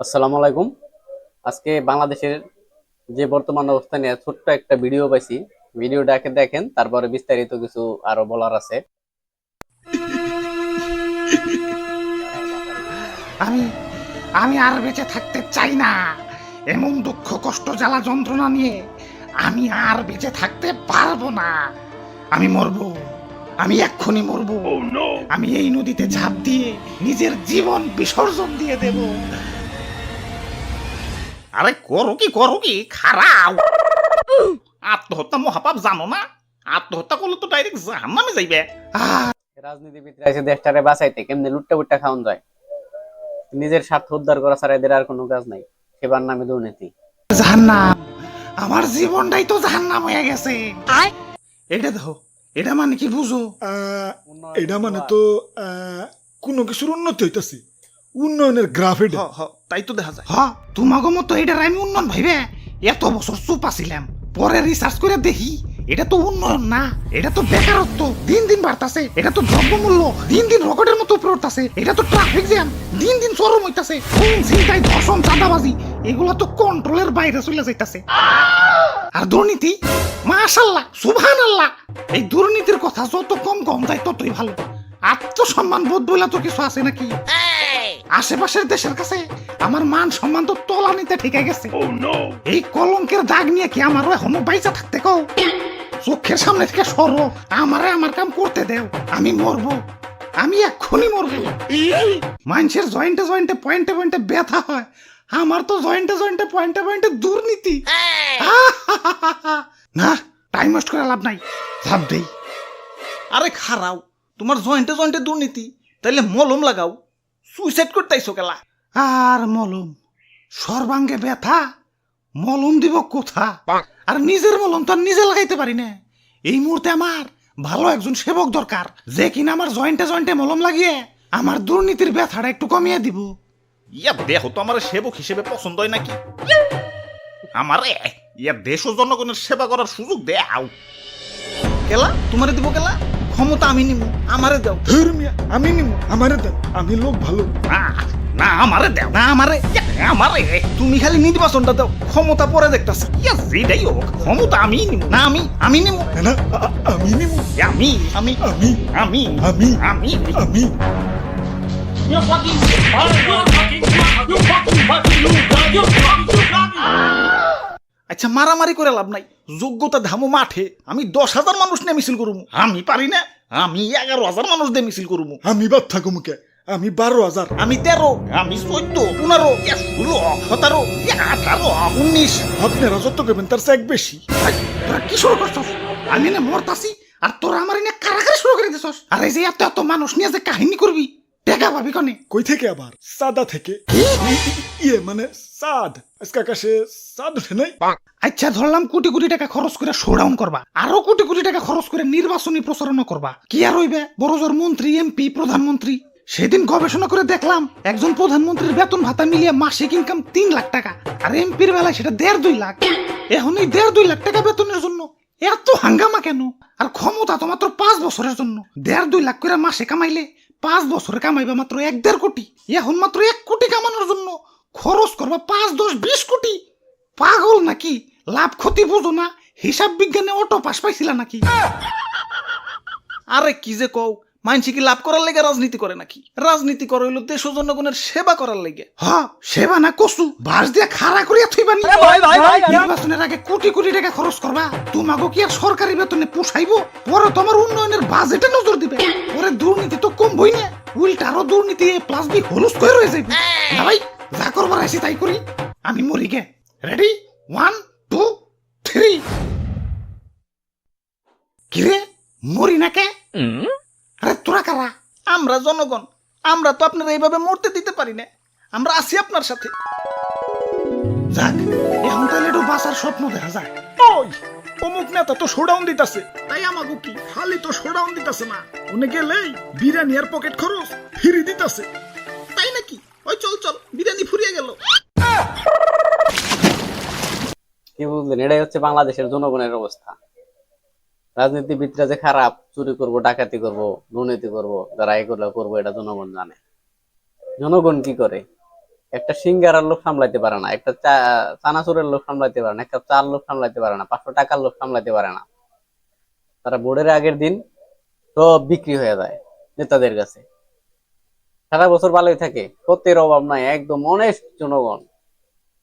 আসসালামু আলাইকুম। আজকে বাংলাদেশের যে বর্তমান অবস্থা নিয়ে ছোট্ট একটা ভিডিও পাইছি। ভিডিওটাকে দেখেন তারপরে বিস্তারিত কিছু আরও বলার আছে। আমি আমি আর বেঁচে থাকতে চাই না। এমন দুঃখ কষ্ট জ্বালা যন্ত্রণা নিয়ে আমি আর বেঁচে থাকতে পারব না। আমি মরবো আমি এক্ষুনি মরবো। আমি এই নদীতে ঝাঁপ দিয়ে নিজের জীবন বিসর্জন দিয়ে দেব। আরে করো কি করো কি? খারাপ আত্মহত্যা মহাপাপ জানো না? আত্মহত্যা করলে তো ডাইরেক্ট জাহান্নামে যাইবে। আহ। রাজনীতিবিদরা এসে দেশটারে বাঁচাইতে কেমনে লুট্টা বুট্টা খাওয়ান যায়? নিজের স্বার্থ উদ্ধার করা ছাড়া এদের আর কোনো কাজ নাই। সেবার নামে দুর্নীতি। জাহান্নাম। আমার জীবনটাই তো জাহান্নাম হয়ে গেছে। এটা দেখো এটা মানে কি বুঝো? আহ, এটা মানে তো আহ, কোনো কিছুর উন্নতি হইতাছে। উন্নয়নের গ্রাফ এটা। তাই তো দেখা যায়। হ্যাঁ তোমাকে মতো এটার আমি উন্নয়ন ভাইবে। এত বছর চুপ আছিলাম। পরে রিসার্চ করে দেখি এটা তো উন্নয়ন না। এটা তো বেকারত্ব। দিন দিন বাড়তাছে। এটা তো দ্রব্যমূল্য। দিন দিন রকেটের মতো উপরে উঠতাছে। এটা তো ট্রাফিক জ্যাম দিন দিন চরম হইতাছে। খুন ছিনতাই ধর্ষণ চাঁদাবাজি এগুলো তো কন্ট্রোলের বাইরে চলে যাইতাছে। আর দুর্নীতি? মাশাল্লাহ সুবহান আল্লাহ এই দুর্নীতির কথা যত কম কম যায় ততই ভালো। আত্মসম্মান বোধ বলে তো কিছু আছে নাকি? আশেপাশের দেশের কাছে আমার মান সম্মান তো তলানিতে ঠিকে গেছে। এই কলঙ্কের দাগ নিয়ে কি আমারও এখনও বাইচা থাকতে কও? চোখের সামনে থেকে সরো আমারে আমার কাম করতে দেও আমি মরবো আমি এক্ষুনি মরবো। মানুষের জয়েন্টে জয়েন্টে পয়েন্টে পয়েন্টে ব্যথা হয় আমার তো জয়েন্টে জয়েন্টে পয়েন্টে পয়েন্টে দুর্নীতি। না টাইম ওয়েস্ট করে লাভ নাই লাভ দেই। আরে খারাও তোমার জয়েন্টে জয়েন্টে দুর্নীতি তাইলে মলম লাগাও। সুইসাইড করতেইছো কেলা? আর মলম সর্বাঙ্গে ব্যথা মলম দিব কোথা? আর নিজের মলম তো আর নিজে লাগাইতে পারি না। এই মুহূর্তে আমার ভালো একজন সেবক দরকার যে কিনা আমার জয়েন্টে জয়েন্টে মলম লাগিয়ে আমার দুর্নীতির ব্যথাটা একটু কমিয়ে দিব। ইয়া দেহ তো আমার সেবক হিসেবে পছন্দ হয় নাকি? আমারে ইয়া দেশ ও জনগণের সেবা করার সুযোগ দে দেও কেলা? তোমারে দিব কেলা? ক্ষমতা আমি নিমু আমারে দাও ধুর মিয়া, আমি নিব আমারে দেন আমি লোক ভালো না না আমারে দাও না আমারে আমারে তুমি খালি নির্বাচনটা দাও ক্ষমতা পরে দেখতাছি ইয়া যেটাই হোক ক্ষমতা আমি নিমু না আমি আমি নিমু না, আমি নিব ইয়া, আমি আমি আমি আমি আমি আমি আমি fucking fucking You fucking fucking loser. Fucking you fucking. আচ্ছা মারামারি করে লাভ নাই যোগ্যতা ধামো মাঠে আমি দশ হাজার মানুষ নিয়ে মিছিল করুমু। আমি পারি না আমি এগারো হাজার মানুষ দিয়ে মিছিল করুমু। আমি বাদ থাকো মুখে আমি বারো হাজার। আমি তেরো আমি চোদ্দ পনেরো ষোলো সতেরো আঠারো উনিশ। আপনারা যত করবেন তার চেক বেশি। ভাই, তোরা কি শুরু করছস? আমি না মরতাছি আর তোরা আমার এনে কারাগারি শুরু করে দিছস। আর এই যে এত এত মানুষ নিয়ে যে কাহিনী করবি? টেকা পাবি কনে? কই থেকে আবার? সাদা থেকে। ই- ই- ইয়ে মানে সাদ। আজকে আকাশে সাদ উঠে নাই? আচ্ছা ধরলাম কোটি কোটি টাকা খরচ করে শোডাউন করবা। আরও কোটি কোটি টাকা খরচ করে নির্বাচনী প্রচারণা করবা। কি আর হইবে? বড় জোর মন্ত্রী এমপি প্রধানমন্ত্রী। সেদিন গবেষণা করে দেখলাম একজন প্রধানমন্ত্রীর বেতন ভাতা মিলিয়ে মাসিক ইনকাম তিন লাখ টাকা। আর এমপির বেলায় সেটা দেড় দুই লাখ। এখন এই দেড় দুই লাখ টাকা বেতনের জন্য এত হাঙ্গামা কেন? আর ক্ষমতা তো মাত্র পাঁচ বছরের জন্য। দেড় দুই লাখ করে মাসে কামাইলে পাঁচ বছরে কামাইবে মাত্র এক দেড় কোটি। এখন মাত্র এক কোটি কামানোর জন্য খরচ করবা পাঁচ দশ বিশ কোটি। পাগল নাকি? লাভ ক্ষতি বুঝো না। হিসাব বিজ্ঞানে অটো পাস পাইছিলা নাকি? আরে কি যে কও মানসি কি লাভ করার লেগে রাজনীতি করে নাকি? রাজনীতি করে হইল দেশ ও জনগণের সেবা করার লেগে। হ সেবা না কসু বাস দিয়ে খাড়া করিয়া থইবা নি। নির্বাচনের আগে কোটি কোটি টাকা খরচ করবা। তোমাকে কি আর সরকারি বেতনে পোষাইবো? পরে তোমার উন্নয়নের বাজেটে নজর দিবে। পরে দুর্নীতি তো আরও দুর্নীতি এ প্লাস বি হলুস করে রয়ে যাইবে না ভাই যা করবার আইসি তাই করি। আমি মরি গে। রেডি ওয়ান টু থ্রি কিরে মরি না কে? আরে তোরা কারা? আমরা জনগণ। আমরা তো আপনারা এইভাবে মরতে দিতে পারি না। আমরা আছি আপনার সাথে। যাক এখন তাহলে একটু বাঁচার স্বপ্ন দেখা যায় ওই অমুক নেতা তো শোডাউন দিতাছে। তাই আমাকে কি? খালি তো শোডাউন দিতাছে না। উনি গেলেই বিরিয়ানি আর পকেট খরচ ফিরি দিতাছে। তাই নাকি? ওই চল চল বিরিয়ানি ফুরিয়ে গেল। কি বুঝলেন এটাই হচ্ছে বাংলাদেশের জনগণের অবস্থা। রাজনীতিবিদরা যে খারাপ চুরি করব ডাকাতি করব দুর্নীতি করব যারা এগুলো করব এটা জনগণ জানে। জনগণ কি করে? একটা সিঙ্গারার লোক সামলাইতে পারে না একটা চা- চানাচুরের লোক সামলাইতে পারে না একটা চার লোক সামলাইতে পারে না পাঁচশো টাকার লোক সামলাইতে পারে না। তারা বোর্ডের আগের দিন সব বিক্রি হয়ে যায় নেতাদের কাছে। সারা বছর ভালোই থাকে, সত্যের অভাব নাই, একদম অনেক জনগণ।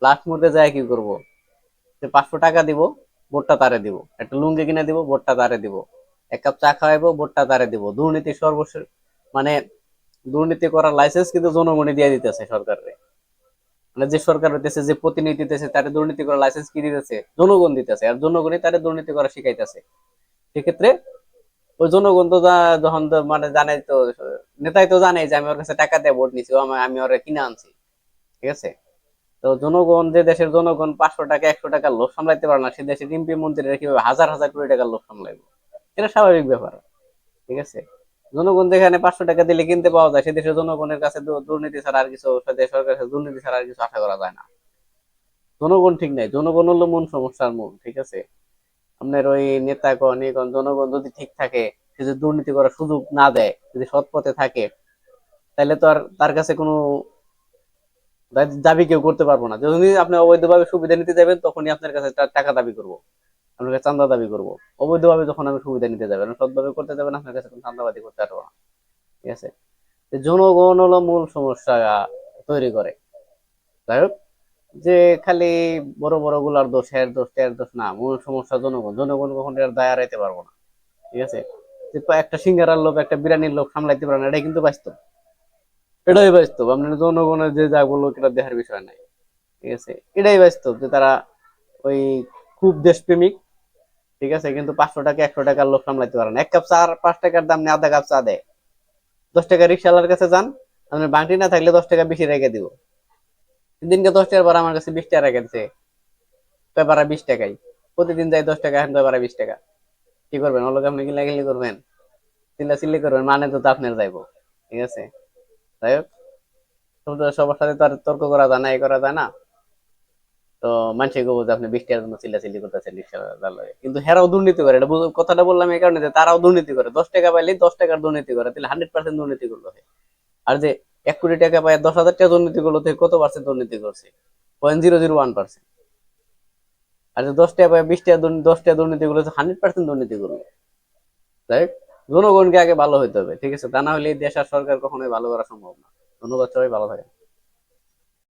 লাস্ট মুহূর্তে যায় কি করব? যে পাঁচশো টাকা দিব, ভোটটা তারে দিব। একটা লুঙ্গি কিনে দিব, ভোটটা তারে দিব। এক কাপ চা খাওয়াইবো, ভোটটা তারে দিব। দুর্নীতি সর্বশেষ মানে দুর্নীতি করার লাইসেন্স কিন্তু জনগণে দিয়ে দিতেছে সরকারের। মানে যে সরকার হইতেছে, যে প্রতিনিধি দিতেছে, তারে দুর্নীতি করার লাইসেন্স কি দিতেছে? জনগণ দিতেছে, আর জনগণই তারে দুর্নীতি করা শিখাইতেছে। সেক্ষেত্রে ওই জনগণ তো যখন মানে জানে তো, নেতাই তো জানে যে আমি ওর কাছে টাকা দিয়ে ভোট নিছি আমি- ওরা কিনে আনছি। ঠিক আছে? তো জনগণ, যে দেশের জনগণ পাঁচশো টাকা, একশো টাকার লোক সামলাইতে পারে না, সে দেশের এমপি মন্ত্রীরা কীভাবে হাজার হাজার কোটি টাকার লোক সামলাইবে? এটা স্বাভাবিক ব্যাপার। ঠিক আছে? জনগণ যেখানে পাঁচশো টাকা দিলে কিনতে পাওয়া যায়, সে দেশের জনগণের কাছে দুর্নীতি ছাড়া আর কিছু সরকারের কাছে দুর্নীতি ছাড়া আর কিছু আশা করা যায় না। জনগণ ঠিক নাই, জনগণ হলো মূল সমস্যার মূল, ঠিক আছে? আপনার ওই নেতাগণ এগণ জনগণ যদি ঠিক থাকে, সে যদি দুর্নীতি করার সুযোগ না দেয়, যদি সৎ পথে থাকে, তাহলে তো আর তার কাছে কোনো দাবি কেউ করতে পারব না। যখনই আপনি অবৈধভাবে সুবিধা নিতে যাবেন, তখনই আপনার কাছে টাকা দাবি করব। আপনার কাছে চান্দা দাবি করব। অবৈধভাবে যখন আমি সুবিধা নিতে যাবেন সৎভাবে করতে যাবেন, আপনার কাছে কোনো চান্দাবাদি করতে পারব না। ঠিক আছে? জনগণ হলো মূল সমস্যা তৈরি করে। যাই হোক যে খালি বড় বড়গুলার দোষ এর দোষ এর দোষ, না, মূল সমস্যা জনগণ। জনগণ কখন এর দায় এড়াইতে পারব না, ঠিক আছে? একটা সিঙ্গারার লোক, একটা বিরিয়ানির লোক সামলাইতে পারে না এটা কিন্তু বাস্তব। এটাই বাস্তব। আপনার জনগণের যে যা বলল এটা দেখার বিষয় নাই, ঠিক আছে? এটাই বাস্তব যে তারা ওই খুব দেশপ্রেমিক, ঠিক আছে? কিন্তু পাঁচশো টাকা, একশো টাকার লোক সামলাইতে পারে না। এক কাপ চা পাঁচ টাকার দাম নিয়ে আধা কাপ চা দেয়। দশ টাকা রিক্সাওয়ালার কাছে যান আপনার বাংটি না থাকলে দশ টাকা বেশি রেখে দিব। দিনকে দশ টাকার বার আমার কাছে বিশ টাকা রেখে দিচ্ছে পেপারা বিশ টাকাই। প্রতিদিন যাই দশ টাকা, এখন পেপারা বিশ টাকা। কি করবেন? ওলোকে আপনি গিলাগিলি করবেন? চিল্লা চিল্লি করবেন? মানে তো আপনার যাইবো। ঠিক আছে? যাই হোক। সবার সাথে তো আর তর্ক করা যায় না এই করা যায় না। তো মানুষে কবো যে আপনি বিশ টাকার জন্য চিল্লা চিল্লি করতেছেন রিক্সা কিন্তু হেরাও দুর্নীতি করে, এটা কথাটা বললাম এই কারণে যে তারাও দুর্নীতি করে। দশ টাকা পাইলে দশ টাকার দুর্নীতি করে, তাহলে হান্ড্রেড পার্সেন্ট দুর্নীতি করল আর যে এক কোটি টাকা পায়, দশ হাজার টাকা দুর্নীতি করল থেকে কত পার্সেন্ট দুর্নীতি করছে? Point zero zero one percent আর যে দশ টাকা পায়, বিশ টাকা দশ টাকা দুর্নীতি করল হান্ড্রেড পার্সেন্ট দুর্নীতি করল। তাই জনগণকে আগে ভালো হইতে হবে, ঠিক আছে? তা না হলে দেশ আর সরকার কখনোই ভালো করা সম্ভব না। ধন্যবাদ সবাই, ভালো থাকেন।